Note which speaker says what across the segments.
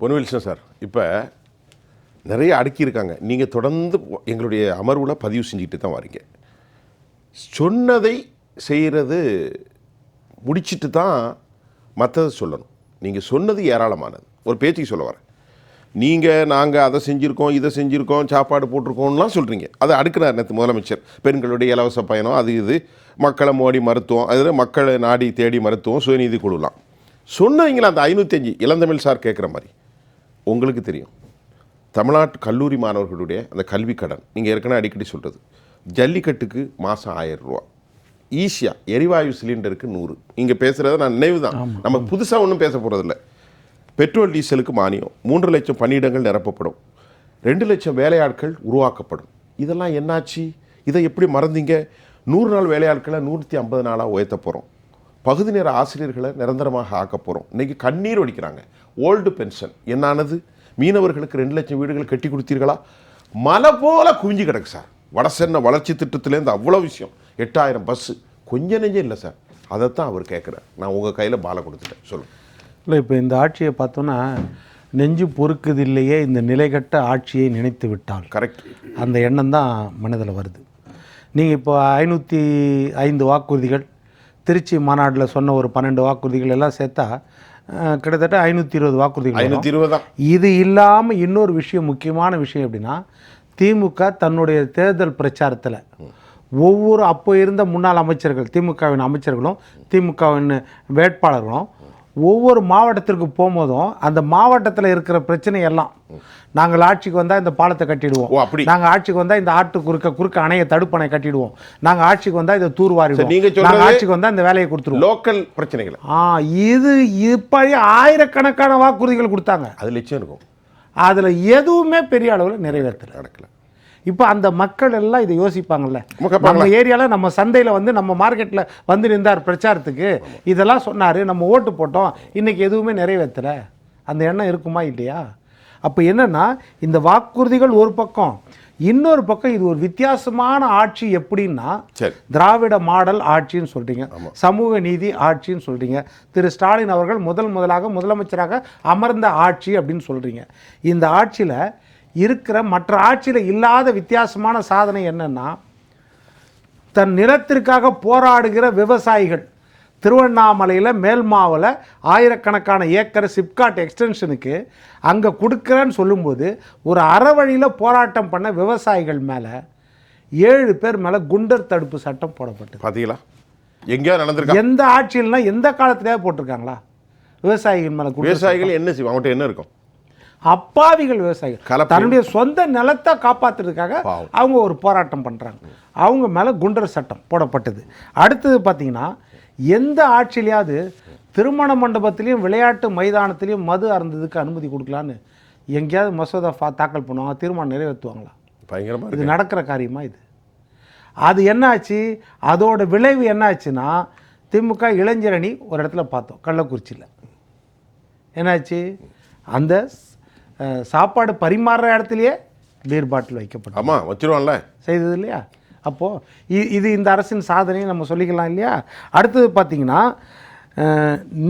Speaker 1: Pon Wilson sir இப்போ நிறைய அடுக்கியிருக்காங்க. நீங்கள் தொடர்ந்து எங்களுடைய அமர்வில் பதிவு செஞ்சுட்டு தான் வரீங்க. சொன்னதை செய்கிறது முடிச்சிட்டு தான் மற்றதை சொல்லணும். நீங்கள் சொன்னது ஏராளமானது. ஒரு பேச்சுக்கு சொல்ல வரேன். நீங்கள் நாங்கள் அதை செஞ்சுருக்கோம் இதை செஞ்சுருக்கோம் சாப்பாடு போட்டிருக்கோம்லாம் சொல்கிறீங்க அதை அடுக்கிறார் நேற்று முதலமைச்சர். பெண்களுடைய இலவச பயணம் அது இது. மக்களை மோடி மருத்துவம் அதில் மக்களை நாடி தேடி மருத்துவம் சுயநீதி குழுலாம். சொன்னீங்களா அந்த ஐநூற்றஞ்சு இளந்தமிழ் சார் கேட்குற மாதிரி. உங்களுக்கு தெரியும். தமிழ்நாட்டு கல்லூரி மாணவர்களுடைய அந்த கல்வி கடன் நீங்கள் ஏற்கனவே அடிக்கடி சொல்கிறது ஜல்லிக்கட்டுக்கு மாதம் ஆயிரம் ரூபா. ஈஸியாக எரிவாயு சிலிண்டருக்கு நூறு. இங்கே பேசுகிறத நான் நினைவு தான். நம்ம புதுசாக ஒன்றும் பேச போகிறதில்ல பெட்ரோல் டீசலுக்கு மானியம். மூன்று லட்சம் பணியிடங்கள் நிரப்பப்படும். ரெண்டு லட்சம் வேலையாட்கள் உருவாக்கப்படும். இதெல்லாம் என்னாச்சு? இதை எப்படி மறந்தீங்க? நூறு நாள் வேலையாட்களை நூற்றி ஐம்பது நாளாக உயர்த்த போகிறோம் பகுதி நேர ஆசிரியர்களை நிரந்தரமாக ஆக்க போகிறோம் இன்றைக்கி கண்ணீர் வடிக்கிறாங்க. Old pension என்னானது? மீனவர்களுக்கு ரெண்டு லட்சம் வீடுகள் கட்டி கொடுத்தீர்களா? மலை போல குவிஞ்சு கிடக்கு சார். வடசென்ன வளர்ச்சி திட்டத்திலேருந்து அவ்வளோ விஷயம். எட்டாயிரம் பஸ்ஸு கொஞ்சம் நெஞ்சம் இல்லை சார். அதைத்தான் அவர் கேட்குறார் நான் உங்கள் கையில் பாலை கொடுத்துட்டேன். சொல்லுங்கள்
Speaker 2: இல்லை இப்போ இந்த ஆட்சியை பார்த்தோன்னா நெஞ்சு பொறுக்குதில்லையே இந்த நிலைகட்ட ஆட்சியை நினைத்து விட்டால்.
Speaker 1: கரெக்ட்
Speaker 2: அந்த எண்ணம் தான் மனதில் வருது. நீங்கள் இப்போ ஐநூற்றி ஐந்து வாக்குறுதிகள் திருச்சி மாநாட்டில் சொன்ன ஒரு பன்னெண்டு வாக்குறுதிகள் எல்லாம் சேர்த்தா கிட்டத்தட்ட ஐநூற்றி இருபது வாக்குறுதிகள்.
Speaker 1: ஐநூற்றி இருபது தான்
Speaker 2: இது இல்லாமல் இன்னொரு விஷயம் முக்கியமான விஷயம் எப்படின்னா திமுக தன்னுடைய தேர்தல் பிரச்சாரத்தில் ஒவ்வொரு அப்போ இருந்த முன்னாள் அமைச்சர்கள் திமுகவின் அமைச்சர்களும் திமுகவின் வேட்பாளர்களும் ஒவ்வொரு மாவட்டத்திற்கு போகும்போதும் அந்த மாவட்டத்தில் இருக்கிற பிரச்சனை எல்லாம் நாங்கள் ஆட்சிக்கு வந்தால் இந்த பாலத்தை கட்டிடுவோம்.
Speaker 1: ஓ, அப்படி.
Speaker 2: நாங்கள் ஆட்சிக்கு வந்தால் இந்த ஆட்டு குறுக்க குறுக்க அணையை தடுப்பணை கட்டிடுவோம். நாங்கள் ஆட்சிக்கு வந்தால் இதை தூர்வாரிடுவோம். நாங்கள் ஆட்சிக்கு வந்தால் இந்த வேலையை கொடுத்துருவோம்.
Speaker 1: லோக்கல் பிரச்சனைகளை.
Speaker 2: ஆ இது இப்படி ஆயிரக்கணக்கான வாக்குறுதிகள் கொடுத்தாங்க.
Speaker 1: அது லட்சம் இருக்கும்.
Speaker 2: அதில் எதுவுமே பெரிய அளவில் நிறைவேற்றல.
Speaker 1: நடக்கல.
Speaker 2: இப்போ அந்த மக்கள் எல்லாம் இதை யோசிப்பாங்கல்ல.
Speaker 1: நம்ம
Speaker 2: ஏரியாவில் நம்ம சந்தையில் வந்து நம்ம மார்க்கெட்டில் வந்து நின்றார் பிரச்சாரத்துக்கு. இதெல்லாம் சொன்னார் நம்ம ஓட்டு போட்டோம் இன்னைக்கு எதுவுமே நிறைவேற்றல. அந்த எண்ணம் இருக்குமா இல்லையா? அப்போ என்னன்னா இந்த வாக்குறுதிகள் ஒரு பக்கம். இன்னொரு பக்கம் இது ஒரு வித்தியாசமான ஆட்சி எப்படின்னா திராவிட மாடல் ஆட்சின்னு சொல்றீங்க. சமூக நீதி ஆட்சின்னு சொல்றீங்க. திரு ஸ்டாலின் அவர்கள் முதல் முதலாக முதலமைச்சராக அமர்ந்த ஆட்சி அப்படின்னு சொல்றீங்க. இந்த ஆட்சியில் இருக்கிற மற்ற ஆட்சியில் இல்லாத வித்தியாசமான சாதனை என்னன்னா தன் நிலத்திற்காக போராடுகிற விவசாயிகள். திருவண்ணாமலையில் மேல்மாவில் ஆயிரக்கணக்கான ஏக்கர் சிப்காட் எக்ஸ்டென்ஷனுக்கு அங்கே கொடுக்குறேன்னு சொல்லும்போது ஒரு அறவழியில் போராட்டம் பண்ண விவசாயிகள் மேலே ஏழு பேர் மேலே குண்டர் தடுப்பு சட்டம் போடப்பட்டது.
Speaker 1: பார்த்தீங்களா எங்கேயோ நடந்திருக்கா?
Speaker 2: எந்த ஆட்சியில்னா எந்த காலத்திலேயே போட்டிருக்காங்களா? விவசாயிகள் மேலே
Speaker 1: விவசாயிகள் என்ன செய்வோம் அவன்கிட்ட என்ன இருக்கும்?
Speaker 2: அப்பாவிகள் விவசாயிகள். தன்னுடைய சொந்த நிலத்தை காப்பாத்துறதுக்காக
Speaker 1: பாவம்.
Speaker 2: அவங்க ஒரு போராட்டம் பண்ணுறாங்க அவங்க மேலே குண்டர் சட்டம் போடப்பட்டது. அடுத்தது பார்த்தீங்கன்னா எந்த ஆட்சியிலையாவது திருமண மண்டபத்திலையும் விளையாட்டு மைதானத்திலையும் மது அருந்ததுக்கு அனுமதி கொடுக்கலான்னு எங்கேயாவது மசோதா ஃபா தாக்கல் பண்ணுவாங்க தீர்மானம் நிறைவேற்றுவாங்களா?
Speaker 1: பயங்கரமா
Speaker 2: இது நடக்கிற காரியமா இது? அது என்னாச்சு? அதோட விளைவு என்னாச்சுன்னா திமுக இளைஞரணி ஒரு இடத்துல பார்த்தோம் கள்ளக்குறிச்சியில். என்னாச்சு? அந்த சாப்பாடு பரிமாறுற இடத்துலையே பீர் பாட்டில் வைக்கப்பட்டது
Speaker 1: ஆமா வச்சிருவான்ல
Speaker 2: செய்தது இல்லையா? அப்போது இது இந்த அரசின் சாதனையை நம்ம சொல்லிக்கலாம் இல்லையா? அடுத்தது பார்த்தீங்கன்னா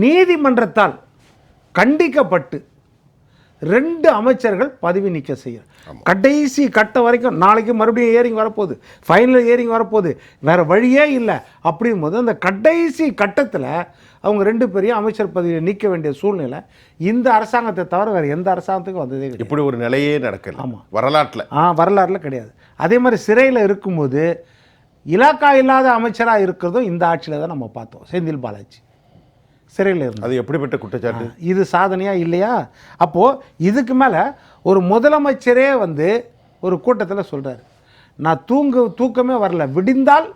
Speaker 2: நீதிமன்றத்தால் கண்டிக்கப்பட்டு ரெண்டு அமைச்சர்கள் பதவி நீக்க செய்யணும் கடைசி கட்ட வரைக்கும் நாளைக்கு மறுபடியும் ஏரிங் வரப்போகுது. ஃபைனல் ஏரிங் வரப்போகுது. வேற வழியே இல்லை. அப்படிங்கும் போது அந்த கடைசி கட்டத்தில் அவங்க ரெண்டு பேரையும் அமைச்சர் பதவியை நீக்க வேண்டிய சூழ்நிலை இந்த அரசாங்கத்தை தவிர வேறு எந்த அரசாங்கத்துக்கும் வந்ததே
Speaker 1: இப்படி ஒரு நிலையே நடக்கல.
Speaker 2: ஆமா.
Speaker 1: வரலாற்றுல.
Speaker 2: ஆ வரலாறுல கிடையாது. அதே மாதிரி சிறையில் இருக்கும்போது இலாக்கா இல்லாத அமைச்சராக இருக்கிறதும் இந்த ஆட்சியில் தான் நம்ம பார்த்தோம். செந்தில் பாலாஜி. சிறையில் இருந்தது.
Speaker 1: அது எப்படிப்பட்ட குற்றச்சாட்டு?
Speaker 2: இது சாதனையா இல்லையா? அப்போது இதுக்கு மேலே ஒரு முதலமைச்சரே வந்து ஒரு கூட்டத்தில் சொல்றாரு. நான் தூங்க தூக்கமே வரல. விடிந்தால்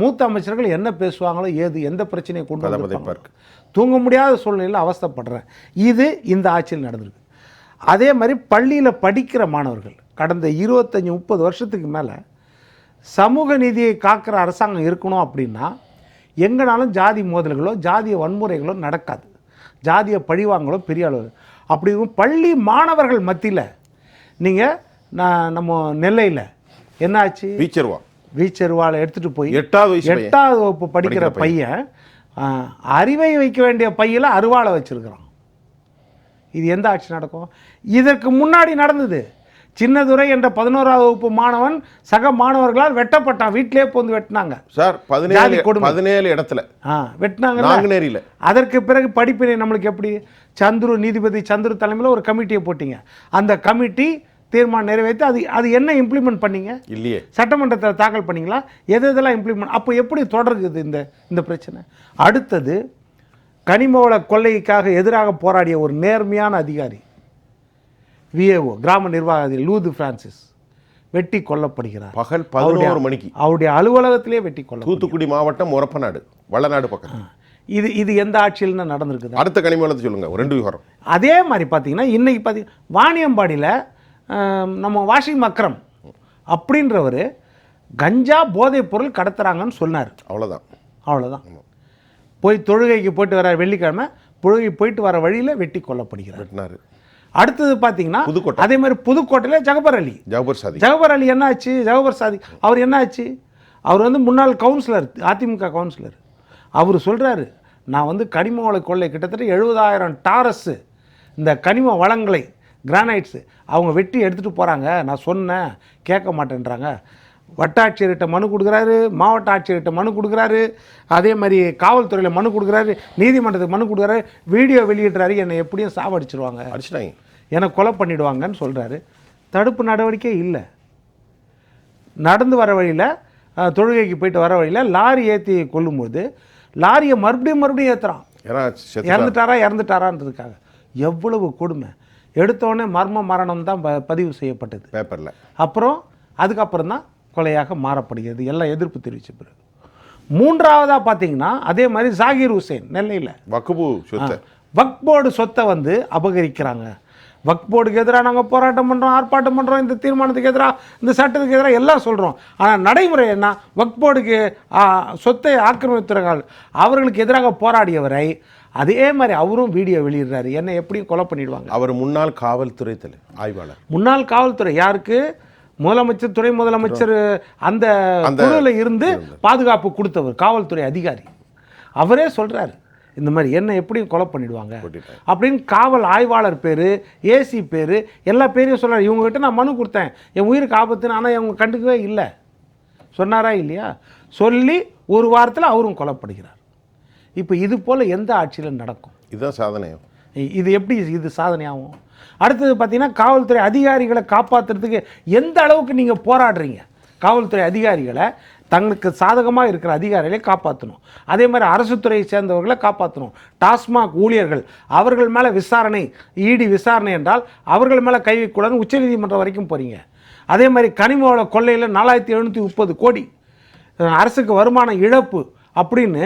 Speaker 2: மூத்த அமைச்சர்கள் என்ன பேசுவாங்களோ ஏது எந்த பிரச்சனையை கொண்டு வந்து தூங்க முடியாத சூழ்நிலையில் அவஸ்தைப்படுறேன். இது இந்த ஆட்சியில் நடந்திருக்கு. அதே மாதிரி பள்ளியில் படிக்கிற மாணவர்கள் கடந்த இருபத்தஞ்சி முப்பது வருஷத்துக்கு மேலே சமூக நீதியை காக்கிற அரசாங்கம் இருக்கணும் அப்படின்னா எங்கனாலும் ஜாதி மோதல்களோ ஜாதிய வன்முறைகளோ நடக்காது. ஜாதிய பழிவாங்களோ பெரிய அளவு. அப்படி பள்ளி மாணவர்கள் மத்தியில் நீங்கள் நான் நம்ம நெல்லையில் என்னாச்சு?
Speaker 1: வீச்சருவா.
Speaker 2: வீச்செருவாளை எடுத்துகிட்டு போய்
Speaker 1: எட்டாவது.
Speaker 2: எட்டாவது வகுப்பு படிக்கிற பையன். அறிவை வைக்க வேண்டிய பையில அருவாளை வச்சிருக்கிறான். இது எந்த ஆட்சி நடக்கும்? இதற்கு முன்னாடி நடந்தது. சின்னதுரை என்ற பதினோராவது வகுப்பு மாணவன் சக மாணவர்களால் வெட்டப்பட்டான். வீட்டிலே போந்து வெட்டினாங்க.
Speaker 1: சார் பதினேழு. பதினேழு இடத்துல.
Speaker 2: ஆ வெட்டினாங்க அதற்கு பிறகு படிப்பினை நம்மளுக்கு எப்படி? சந்துரு நீதிபதி சந்துரு தலைமையில் ஒரு கமிட்டியை போட்டீங்க. அந்த கமிட்டி தீர்மானம் நிறைவேற்றி அது அது என்ன இம்ப்ளிமெண்ட் பண்ணீங்க?
Speaker 1: இல்லையே.
Speaker 2: சட்டமன்றத்தில் தாக்கல் பண்ணீங்களா? எது எதெல்லாம் இம்ப்ளிமெண்ட் அப்போ எப்படி தொடருது இந்த இந்த பிரச்சனை? அடுத்தது கனிம வள கொள்ளைக்காக எதிராக போராடிய ஒரு நேர்மையான அதிகாரி. விஏஓ கிராம நிர்வாக அதிகாரி லூது பிரான்சிஸ் வெட்டி கொல்லப்படுகிறார்.
Speaker 1: பகல் பதினோரு மணிக்கு.
Speaker 2: அவருடைய அலுவலகத்திலே வெட்டி கொல்ல
Speaker 1: தூத்துக்குடி மாவட்டம் முரப்பநாடு வள்ளநாடு பக்கம்.
Speaker 2: இது இது எந்த ஆட்சியில் நடந்திருக்குது?
Speaker 1: அடுத்த கனிமலத்தை சொல்லுங்க ஒரு ரெண்டு விவரம்.
Speaker 2: அதே மாதிரி பார்த்தீங்கன்னா இன்னைக்கு பார்த்தீங்கன்னா வாணியம்பாடியில் நம்ம வாஷிங் மக்ரம் அப்படின்றவர் கஞ்சா போதைப் பொருள் கடத்துறாங்கன்னு சொன்னார்.
Speaker 1: அவ்வளோதான்
Speaker 2: அவ்வளோதான் போய் தொழுகைக்கு போயிட்டு வர வெள்ளிக்கிழமை தொழுகை போயிட்டு வர வழியில் வெட்டி கொல்லப்படுகிறார்.
Speaker 1: வெட்டினாரு.
Speaker 2: அடுத்தது பார்த்தீங்கன்னா
Speaker 1: புதுக்கோட்டை.
Speaker 2: அதே மாதிரி புதுக்கோட்டையில் ஜகபர் அலி.
Speaker 1: ஜவஹர் சாதி.
Speaker 2: ஜகபர் அலி என்ன ஆச்சு ஜகபர் சாதி. அவர் என்ன ஆச்சு அவர் வந்து முன்னாள் கவுன்சிலர் அதிமுக கவுன்சிலர். அவர் சொல்கிறாரு நான் வந்து கனிம வள கொள்ளை கிட்டத்தட்ட எழுபதாயிரம் டாரஸு இந்த கனிம வளங்களை கிரானைட்ஸு அவங்க வெட்டி எடுத்துகிட்டு போகிறாங்க நான் சொன்னேன் கேட்க மாட்டேன்றாங்க. வட்டாட்சியர்கிட்ட மனு கொடுக்குறாரு மாவட்ட ஆட்சியர்கிட்ட மனு கொடுக்குறாரு அதே மாதிரி காவல்துறையில் மனு கொடுக்குறாரு நீதிமன்றத்துக்கு மனு கொடுக்குறாரு வீடியோ வெளியிடுறாரு என்னை எப்படியும் சாவடிச்சிருவாங்க.
Speaker 1: அடிச்சிட்டாங்க.
Speaker 2: என்னை கொலை பண்ணிடுவாங்கன்னு சொல்கிறாரு தடுப்பு நடவடிக்கை இல்லை. நடந்து வர வழியில் தொழுகைக்கு போயிட்டு வர வழியில் லாரி ஏற்றி கொல்லும்போது லாரியை மறுபடியும் மறுபடியும் ஏற்றுறான் இறந்துட்டாரா இறந்துட்டாரான்றதுக்காக. எவ்வளவு கொடுமை. எடுத்தோடனே மர்ம மரணம் தான் ப- பதிவு செய்யப்பட்டது.
Speaker 1: பேப்பரில்.
Speaker 2: அப்புறம் அதுக்கப்புறம் தான் கொலையாக மாறப்படுகிறது. எல்லாம் எதிர்ப்பு தெரிவித்த பிறகு. மூன்றாவதாக பார்த்தீங்கன்னா அதே மாதிரி ஜாகிர் ஹுசேன் நெல்லையில்.
Speaker 1: வக்குபு சொத்தை.
Speaker 2: போர்டு சொத்தை வந்து அபகரிக்கிறாங்க. வக்ஃப் போர்டுக்கு எதிராக நாங்கள் போராட்டம் பண்ணுறோம் ஆர்ப்பாட்டம் பண்ணுறோம் இந்த தீர்மானத்துக்கு எதிராக இந்த சட்டத்துக்கு எதிராக எல்லாம் சொல்கிறோம் ஆனால் நடைமுறை என்ன? வக்ஃப் போர்டுக்கு ஆ, சொத்தை ஆக்கிரமித்துறார்கள் அவர்களுக்கு எதிராக போராடியவரை அதே மாதிரி அவரும் வீடியோ வெளியிடுறாரு. என்னை எப்படியும் கொலை பண்ணிடுவாங்க.
Speaker 1: அவர் முன்னாள் காவல்துறை தலை ஆய்வாளர்.
Speaker 2: முன்னாள் காவல்துறை யாருக்கு? முதலமைச்சர் துணை முதலமைச்சர் அந்த குழுவில் இருந்து பாதுகாப்பு கொடுத்தவர் காவல்துறை அதிகாரி. அவரே சொல்றாரு இந்த மாதிரி என்ன எப்படியும் கொலை பண்ணிடுவாங்க. அப்படின்னு காவல் ஆய்வாளர் பேர் ஏசி பேர் எல்லா பேரையும் சொல்றாரு இவங்ககிட்ட நான் மனு கொடுத்தேன். என் உயிருக்கு ஆபத்துன்னு ஆனால் இவங்க கண்டுக்கவே இல்லை. சொன்னாரா இல்லையா? சொல்லி ஒரு வாரத்தில் அவரும் கொலைப்படுகிறார் இப்போ இது போல் எந்த ஆட்சியில் நடக்கும்?
Speaker 1: இதுதான் சாதனையம்
Speaker 2: இது எப்படி இது சாதனையாகும்? அடுத்தது பார்த்தீங்கன்னா காவல்துறை அதிகாரிகளை காப்பாற்றுறதுக்கு எந்த அளவுக்கு நீங்கள் போராடுறீங்க? காவல்துறை அதிகாரிகளை தங்களுக்கு சாதகமாக இருக்கிற அதிகாரிகளை காப்பாற்றணும் அதே மாதிரி அரசு துறையை சேர்ந்தவர்களை காப்பாற்றணும் டாஸ்மாக் ஊழியர்கள் அவர்கள் மேலே விசாரணை இடி விசாரணை என்றால் அவர்கள் மேலே கை வைக்கக்கூடாதுன்னு உச்சநீதிமன்றம் வரைக்கும் போகிறீங்க அதே மாதிரி கனிம வள கொள்ளையில் நாலாயிரத்தி எழுநூற்றி முப்பது கோடி அரசுக்கு வருமான இழப்பு அப்படின்னு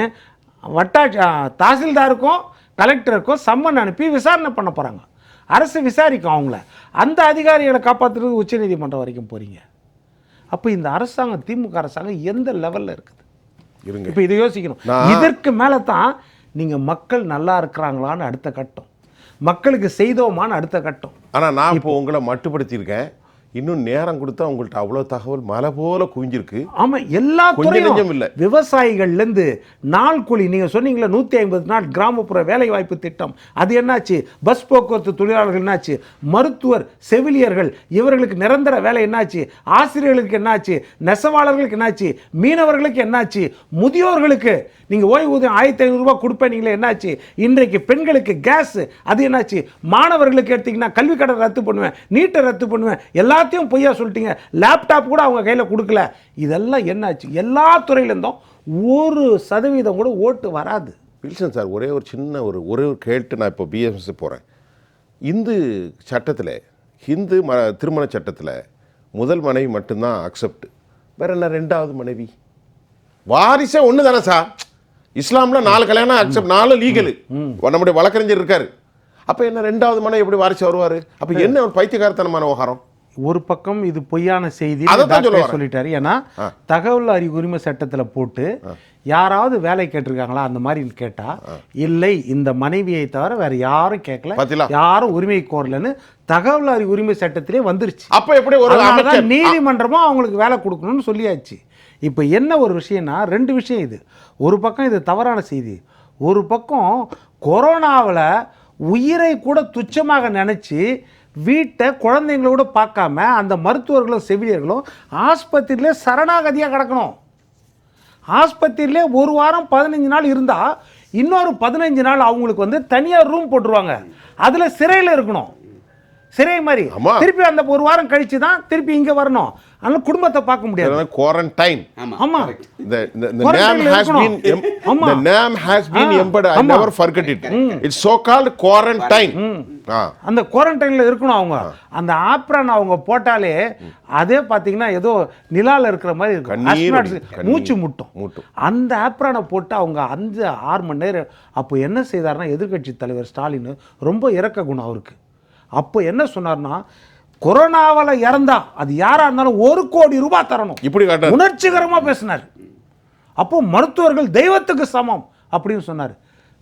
Speaker 2: வட்டாட்சி தாசில்தாருக்கும் கலெக்டருக்கும் சம்மன் அனுப்பி விசாரணை பண்ண போகிறாங்க அரசு விசாரிக்கும் அவங்கள. அந்த அதிகாரிகளை காப்பாற்றுறதுக்கு உச்சநீதிமன்றம் வரைக்கும் போகிறீங்க அப்போ இந்த அரசாங்கம் திமுக அரசாங்கம் எந்த லெவலில் இருக்குது?
Speaker 1: இருங்க.
Speaker 2: இப்போ இதை யோசிக்கணும். இதற்கு மேலே தான் நீங்கள் மக்கள் நல்லா இருக்கிறாங்களான்னு அடுத்த கட்டம். மக்களுக்கு செய்தோமான்னு அடுத்த கட்டம்.
Speaker 1: ஆனால் நான் இப்போ உங்களை மட்டுப்படுத்தியிருக்கேன். இன்னும் நேரம் கொடுத்தா உங்கள்கிட்ட அவ்வளோ தகவல் மலை போல குவிஞ்சிருக்கு.
Speaker 2: ஆமா எல்லா
Speaker 1: கொஞ்சம்
Speaker 2: துறையும்
Speaker 1: இல்ல.
Speaker 2: விவசாயிகள்லேருந்து நாள் கூலி நீங்க சொன்னீங்களே நூற்றி ஐம்பது நாள் கிராமப்புற வேலைவாய்ப்பு திட்டம். அது என்னாச்சு? பஸ் போக்குவரத்து தொழிலாளர்கள் என்னாச்சு? மருத்துவர் செவிலியர்கள் இவர்களுக்கு நிரந்தர வேலை என்னாச்சு? ஆசிரியர்களுக்கு என்னாச்சு? நெசவாளர்களுக்கு என்னாச்சு? மீனவர்களுக்கு என்னாச்சு? முதியோர்களுக்கு நீங்க ஓய்வூதியம் ஆயிரத்தி ஐநூறுரூவா கொடுப்பேனீங்களே என்னாச்சு? இன்றைக்கு பெண்களுக்கு கேஸ் அது என்னாச்சு? மாணவர்களுக்கு எடுத்தீங்கன்னா கல்வி கடன் ரத்து பண்ணுவேன் நீட்டை ரத்து பண்ணுவேன் எல்லாத்தையும் பொய்யா சொல்லிட்டீங்க. லேப்டாப் கூட அவங்க கையில் கொடுக்கல. இதெல்லாம் என்னாச்சு? எல்லா துறையிலேருந்தும் ஒரு சதவீதம் கூட ஓட்டு வராது.
Speaker 1: வில்சன் சார் ஒரே ஒரு சின்ன ஒரு ஒரே ஒரு கேட்டு நான் இப்போ பிஎஸ்எஸ் போகிறேன் இந்து சட்டத்தில் ஹிந்து ம திருமண சட்டத்தில் முதல் மனைவி மட்டும்தான் அக்செப்ட் வேற என்ன ரெண்டாவது மனைவி? வாரிசே ஒன்று தானே சார். இஸ்லாமில் நாலு கல்யாணம் அக்செப்ட் நாலு லீகலு நம்முடைய வழக்கறிஞர் இருக்காரு. அப்போ என்ன ரெண்டாவது மனைவி எப்படி வாரிசு வருவார்? அப்போ என்ன ஒரு பைத்தியகாரத்தனமான விவகாரம்?
Speaker 2: ஒரு பக்கம் இது பொய்யான செய்தி. சொல்லிட்டாரு. ஏன்னா தகவல் அறிவு உரிமை சட்டத்தில் போட்டு யாராவது வேலை கேட்டிருக்காங்களா அந்த மாதிரி கேட்டா இல்லை இந்த மனைவியை தவிர வேற யாரும் கேட்கல? யாரும் உரிமை கோரலன்னு தகவல் அறிவு உரிமை சட்டத்திலே வந்துருச்சு.
Speaker 1: அப்போ எப்படி ஒரு
Speaker 2: நீதிமன்றமும் அவங்களுக்கு வேலை கொடுக்கணும்னு சொல்லியாச்சு. இப்போ என்ன ஒரு விஷயம்னா ரெண்டு விஷயம் இது. ஒரு பக்கம் இது தவறான செய்தி. ஒரு பக்கம் கொரோனாவில் உயிரை கூட துச்சமாக நினச்சி வீட்டை குழந்தைங்களோட பார்க்காம அந்த மருத்துவர்களும் செவிலியர்களும் ஆஸ்பத்திரியிலே சரணாகதியாக கிடக்கணும். ஆஸ்பத்திரியிலே ஒரு வாரம் பதினஞ்சு நாள் இருந்தால் இன்னொரு பதினஞ்சு நாள் அவங்களுக்கு வந்து தனியாக ரூம் போட்டுருவாங்க. அதில் சிறையில் இருக்கணும். சிறை மாதிரி. திருப்பி அந்த ஒரு வாரம் கழிச்சு தான் திருப்பி இங்கே வரணும். அதனால குடும்பத்தை பார்க்க முடியாது.
Speaker 1: குவாரண்டைன்
Speaker 3: ஆமா
Speaker 1: has been
Speaker 2: இருக்கணும்.
Speaker 1: em-
Speaker 2: ஆமா.
Speaker 1: the name has been
Speaker 2: ah,
Speaker 1: embedded. I
Speaker 2: ஆமா.
Speaker 1: never forget it. it's so called quarantine. ஆ.
Speaker 2: அந்த குவாரண்டைனில் இருக்கணும் அவங்க. அந்த ஆப்ரான் அவங்க போட்டாலே அதே பார்த்தீங்கன்னா ஏதோ நிலால இருக்கிற மாதிரி இருக்கும். மூச்சு முட்டும்.
Speaker 1: முட்டும்.
Speaker 2: அந்த ஆப்ரானை போட்டு அவங்க அஞ்சு ஆறு மணி நேரம் அப்போ என்ன செய்தாருன்னா எதிர்க்கட்சி தலைவர் ஸ்டாலின் ரொம்ப இறக்க குணம் அவருக்கு. அப்போ என்ன சொன்னார்னா கொரோனாவில் இறந்தா அது யாரா இருந்தாலும் ஒரு கோடி ரூபாய் தரணும்.
Speaker 1: இப்படி காட்டுறாரு.
Speaker 2: உணர்ச்சிகரமா பேசினார். அப்போ மருத்துவர்கள் தெய்வத்துக்கு சமம் அப்படின்னு சொன்னார்.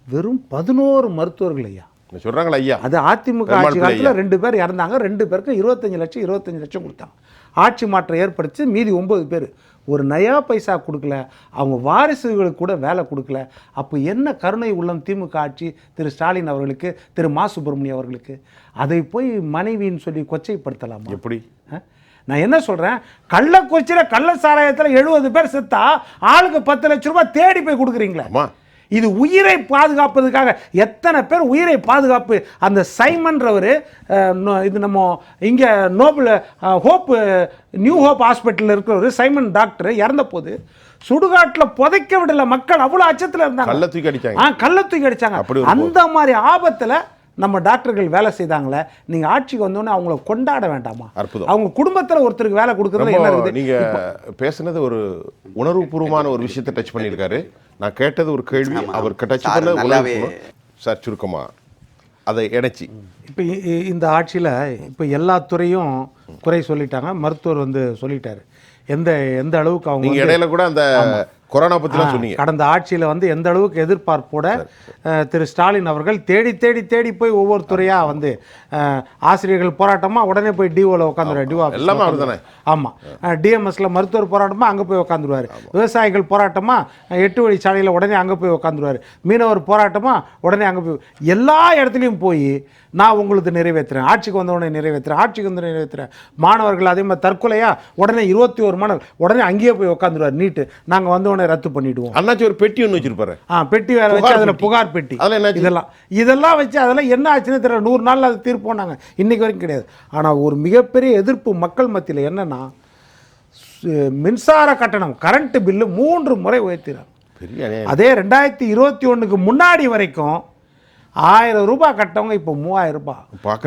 Speaker 2: வெறும் பதினோரு மருத்துவர்கள் ஐயா.
Speaker 1: சொல்றாங்களா ஐயா?
Speaker 2: அது அதிமுக ஆட்சி காலத்தில் ரெண்டு பேர் இறந்தாங்க. ரெண்டு பேருக்கு இருபத்தஞ்சு லட்சம் இருபத்தஞ்சு லட்சம் கொடுத்தாங்க. ஆட்சி மாற்றம் ஏற்படுத்தி மீதி ஒன்பது பேர். ஒரு நயா பைசா கொடுக்கல. அவங்க வாரிசுகளுக்கு கூட வேலை கொடுக்கல. அப்போ என்ன கருணை உள்ளம் திமுக ஆட்சி திரு ஸ்டாலின் அவர்களுக்கு திரு மா சுப்பிரமணியம் அவர்களுக்கு? அதை போய் மனைவின்னு சொல்லி கொச்சைப்படுத்தலாமா?
Speaker 1: எப்படி?
Speaker 2: நான் என்ன சொல்கிறேன் கள்ளக்குறிச்சியில் கள்ள சாராயத்தில் எழுபது பேர் செத்தா ஆளுக்கு பத்து லட்ச ரூபாய் தேடி போய் கொடுக்குறீங்களே. இது உயிரை பாதுகாப்பதுக்காக எத்தனை பேர் உயிரை பாதுகாப்பு அந்த சைமன்றவர் இது நம்ம இங்கே நோபல் ஹோப் நியூ ஹோப் ஹாஸ்பிட்டலில் இருக்கிறவர் சைமன் டாக்டர் இறந்த போது சுடுகாட்டில் புதைக்க விடல மக்கள் அவ்வளோ அச்சத்தில் இருந்தாங்க.
Speaker 1: கள்ள தூக்கி அடிச்சாங்க.
Speaker 2: ஆ கள்ள தூக்கி அடிச்சாங்க. அந்த மாதிரி ஆபத்தில் நம்ம டாக்டர்கள் வேலை செய்தாங்களே நீங்கள் ஆட்சிக்கு வந்தோடனே அவங்கள கொண்டாட வேண்டாமா?
Speaker 1: அற்புதம்.
Speaker 2: அவங்க குடும்பத்தில் ஒருத்தருக்கு வேலை கொடுக்குறது என்ன இருக்குது?
Speaker 1: நீங்க பேசுனது ஒரு உணர்வுபூர்வமான ஒரு விஷயத்தை டச் பண்ணியிருக்காரு. நான் கேட்டது ஒரு கேள்வி அவர் டச்
Speaker 3: சார்
Speaker 1: பண்ண உணர்வு சார் சுருக்கமா அதை இணைச்சி.
Speaker 2: இப்போ இந்த ஆட்சியில் இப்போ எல்லா துறையும் குறை சொல்லிட்டாங்க மருத்துவர் வந்து சொல்லிட்டாரு. எந்த எந்த அளவுக்கு அவங்க
Speaker 1: இடையில கூட அந்த கொரோனா பத்திலாம் சொன்னீங்க.
Speaker 2: கடந்த ஆட்சியில் வந்து எந்த அளவுக்கு எதிர்பார்ப்போட திரு ஸ்டாலின் அவர்கள் தேடி தேடி தேடி போய் ஒவ்வொரு துறையாக வந்து ஆசிரியர்கள் போராட்டமாக உடனே போய் டிஓவில் உட்காந்துருவார் டிஓ
Speaker 1: எல்லாமே.
Speaker 2: ஆமாம் டிஎம்எஸ்ல மருத்துவர் போராட்டமாக அங்கே போய் உட்காந்துருவார் விவசாயிகள் போராட்டமாக எட்டு வழி சாலையில் உடனே அங்கே போய் உட்காந்துருவார் மீனவர் போராட்டமாக உடனே அங்கே போய் எல்லா இடத்துலையும் போய் நான் உங்களுக்கு நிறைவேற்றுறேன் ஆட்சிக்கு வந்த உடனே நிறைவேற்றுறேன் ஆட்சிக்கு வந்து நிறைவேற்றுறேன் மாணவர்கள் அதே மாதிரி தற்கொலையா உடனே இருபத்தி ஒரு மாணவர் உடனே அங்கேயே போய் உட்காந்துருவார் நீட்டு. நாங்கள் வந்த உடனே ரத்து பண்ணிடுவோம்.
Speaker 1: அண்ணாச்சி ஒரு பெட்டி ஒன்று வச்சிருப்பாரு.
Speaker 2: ஆ பெட்டி வேற வச்சு
Speaker 1: புகார்
Speaker 2: அதில்
Speaker 1: பெட்டி.
Speaker 2: புகார் பெட்டி.
Speaker 1: அதுல என்னாச்சு?
Speaker 2: இதெல்லாம் இதெல்லாம் வச்சு அதெல்லாம் என்ன ஆச்சுன்னு தெரியல. நூறு நாள்ல அது தீர்ப்போனாங்க இன்னைக்கு வரைக்கும் கிடையாது. ஆனால் ஒரு மிகப்பெரிய எதிர்ப்பு மக்கள் மத்தியில் என்னன்னா மின்சார கட்டணம் கரண்ட் பில்லு மூன்று முறை
Speaker 1: அநியாயம்.
Speaker 2: அதே ரெண்டாயிரத்தி இருபத்தி ஒண்ணுக்கு முன்னாடி வரைக்கும் ஆயிரம் ரூபாய் கட்டவங்க இப்போ மூவாயிரம் ரூபாய்.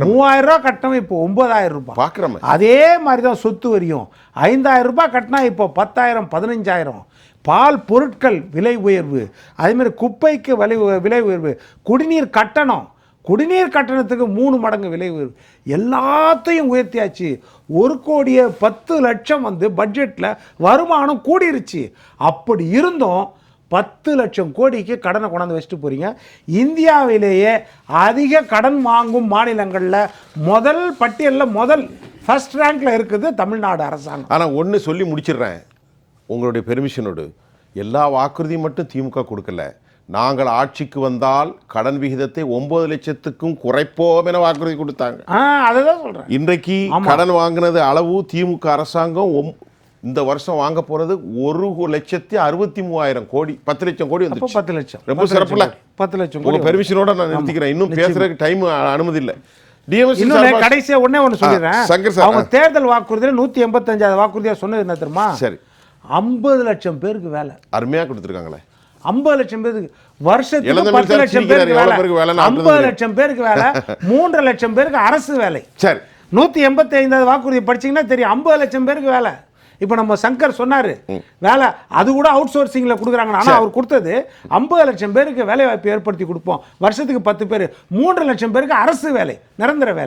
Speaker 2: மூவாயிரம் ரூபாய் கட்டவங்க இப்போ ஒன்பதாயிரம் ரூபாய்.
Speaker 1: பார்க்குறோமே
Speaker 2: அதே மாதிரி தான் சொத்து வரியும். ஐந்தாயிரம் ரூபாய் கட்டினா இப்போ பத்தாயிரம் பதினஞ்சாயிரம். பால் பொருட்கள் விலை உயர்வு அதேமாதிரி குப்பைக்கு விலை விலை உயர்வு குடிநீர் கட்டணம் குடிநீர் கட்டணத்துக்கு மூணு மடங்கு விலை உயர்வு எல்லாத்தையும் உயர்த்தியாச்சு. ஒரு கோடியே பத்து லட்சம் வந்து பட்ஜெட்டில் வருமானம் கூடிருச்சு. அப்படி இருந்தும் பத்து லட்சம் கோடிக்கு கடனை கொண்டாந்து வச்சுட்டு போகிறீங்க இந்தியாவிலேயே அதிக கடன் வாங்கும் மாநிலங்களில் முதல் பட்டியலில் முதல் ஃபர்ஸ்ட் ரேங்க்ல இருக்குது தமிழ்நாடு அரசாங்கம்.
Speaker 1: ஆனால் ஒன்று சொல்லி முடிச்சிடுறேன். உங்களுடைய பெர்மிஷனோடு எல்லா வாக்குறுதியும் மட்டும் திமுக கொடுக்கல. நாங்கள் ஆட்சிக்கு வந்தால் கடன் விகிதத்தை ஒன்பது லட்சத்துக்கும் குறைப்போம் என வாக்குறுதி கொடுத்தாங்க.
Speaker 2: ஆ அதை தான் சொல்கிறேன்
Speaker 1: இன்றைக்கு கடன் வாங்கினது அளவு திமுக அரசாங்கம் இந்த வருஷம் வாங்க போறது ஒரு லட்சத்தி அறுபத்தி மூவாயிரம் கோடி பத்து லட்சம் கோடி வந்துச்சு
Speaker 2: பத்து லட்சம்.
Speaker 1: ரொம்ப சிறப்புல.
Speaker 2: பத்து லட்சம்
Speaker 1: உங்க
Speaker 2: கோடி
Speaker 1: பெர்மிஷனோட நான் நிறுத்திக்கிறேன். இன்னும் பேசுறதுக்கு டைம் அனுமதி இல்லை
Speaker 2: கடைசியா ஒண்ணே ஒன்று சொல்லிடுறேன்.
Speaker 1: சங்கர் சார்,
Speaker 2: அவங்க. தேர்தல் வாக்குறுதியில் நூற்றி எண்பத்தஞ்சாவது வாக்குறுதியாக சொன்னது என்ன தெரியுமா?
Speaker 1: சரி.
Speaker 2: ஐம்பது லட்சம் பேருக்கு வேலை.
Speaker 1: அருமையா கொடுத்துருக்காங்களே.
Speaker 2: ஐம்பது லட்சம் பேருக்கு வருஷத்துக்கு பத்து லட்சம் பேருக்கு வேலை. ஐம்பது லட்சம் பேருக்கு வேலை. மூன்றரை லட்சம் பேருக்கு அரசு வேலை.
Speaker 1: சரி.
Speaker 2: நூற்றி எண்பத்தி ஐந்தாவது வாக்குறுதி படிச்சீங்கன்னா தெரியும். ஐம்பது லட்சம் பேருக்கு வேலை. இப்போ நம்ம சங்கர் சொன்னாரு. வேலை அது கூட அவுட் சோர்சிங்கில் கொடுக்குறாங்க ஆனால் அவர் கொடுத்தது ஐம்பது லட்சம் பேருக்கு வேலை வாய்ப்பு ஏற்படுத்தி கொடுப்போம். வருஷத்துக்கு பத்து பேர். மூன்று லட்சம் பேருக்கு அரசு வேலை நிரந்தர வேலை.